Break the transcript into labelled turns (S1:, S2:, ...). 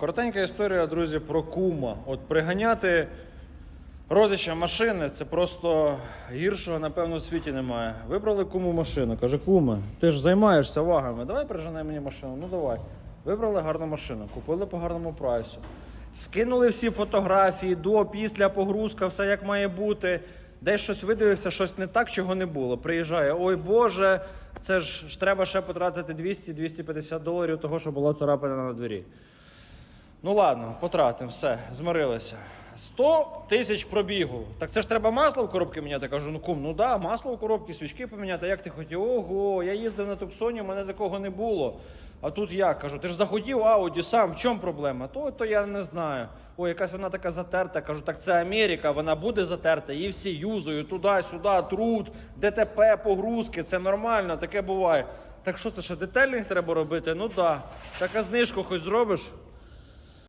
S1: Коротенька історія, друзі, про кума. От приганяти родича машини це просто гіршого, напевно, у світі немає. Вибрали куму машину. Каже, куме, ти ж займаєшся вагами. Давай прижени мені машину. Ну давай. Вибрали гарну машину, купили по гарному прайсу. Скинули всі фотографії до, після, погрузка, все як має бути. Десь щось видивився, щось не так, чого не було. Приїжджає, ой Боже, це ж треба ще потратити 200-250 доларів того, що була царапина на двері. Ну ладно, потратимо, все, змирилися. 100 тисяч пробігу. Так це ж треба масло в коробці міняти. Кажу, ну кум, ну да, масло в коробці, свічки поміняти. Як ти хотів? Ого, я їздив на Туксоні, у мене такого не було. А тут як? Кажу, ти ж захотів Ауді сам, в чому проблема? То, то я не знаю. Ой, якась вона така затерта. Кажу, так це Америка, вона буде затерта, її всі юзають туди-сюди, труд, ДТП, погрузки, це нормально, таке буває. Так що це ще детельних треба робити? Ну да. Так а знижку хоч зробиш?